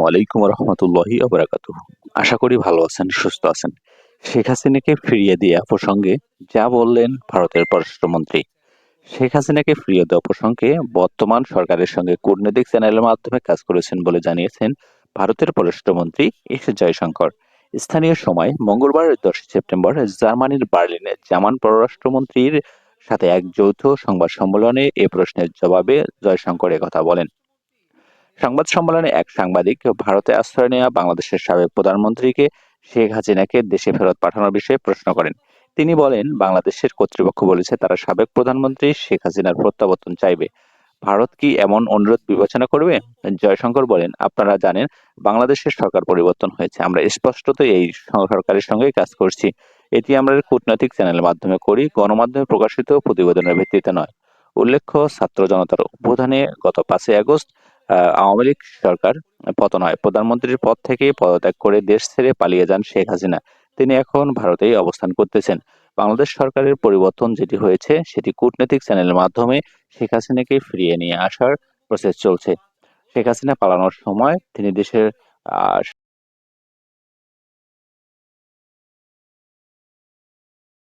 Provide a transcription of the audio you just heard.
ওয়ালাইকুম রহমতুল্লাহি অবরাকাতু আশা করি ভালো আছেন, সুস্থ আছেন। শেখ হাসিনাকে ফিরিয়ে দেওয়া প্রসঙ্গে যা বললেন ভারতের পররাষ্ট্রমন্ত্রী। শেখ হাসিনাকে ফিরিয়ে দেওয়া প্রসঙ্গে বর্তমান সরকারের সঙ্গে কূটনৈতিক চ্যানেলের মাধ্যমে কাজ করেছেন বলে জানিয়েছেন ভারতের পররাষ্ট্রমন্ত্রী এস জয়শঙ্কর। স্থানীয় সময় মঙ্গলবার দশই সেপ্টেম্বর জার্মানির বার্লিনে জামান পররাষ্ট্রমন্ত্রীর সাথে এক যৌথ সংবাদ সম্মেলনে এ প্রশ্নের জবাবে জয়শঙ্কর কথা বলেন। সংবাদ সম্মেলনে এক সাংবাদিক ভারতে আশ্রয় নেওয়া বাংলাদেশের সাবেক প্রধানমন্ত্রীকে শেখ হাসিনাকে দেশে ফেরত পাঠানোর বিষয়ে প্রশ্ন করেন। তিনি বলেন, বাংলাদেশের কর্তৃপক্ষ বলেছে তারা সাবেক প্রধানমন্ত্রী শেখ হাসিনার প্রত্যাবর্তন চাইবে। ভারত কি এমন অনুরোধ বিবেচনা করবে? জয়শঙ্কর বলেন, আপনারা জানেন, বাংলাদেশের সরকার পরিবর্তন হয়েছে। আমরা স্পষ্টত এই সরকারের সঙ্গে কাজ করছি। এটি আমরা কূটনৈতিক চ্যানেলের মাধ্যমে করি, গণমাধ্যমে প্রকাশিত, প্রতিবেদনের ভিত্তিতে নয়। উল্লেখ্য, ছাত্র জনতার অভ্যুত্থানে গত পাঁচই আগস্ট আওয়ামী লীগ সরকার পতন হয়। প্রধানমন্ত্রীর পদ থেকে পদত্যাগ করে দেশ ছেড়ে পালিয়ে যান শেখ হাসিনা। তিনি এখন ভারতেই অবস্থান করতেছেন। বাংলাদেশ সরকারের পরিবর্তন যেটি হয়েছে, সেটি কূটনৈতিক চ্যানেলের মাধ্যমে শেখ হাসিনাকে ফিরিয়ে নিয়ে আসার প্রসেস চলছে। শেখ হাসিনা পালানোর সময় তিনি দেশের, আহ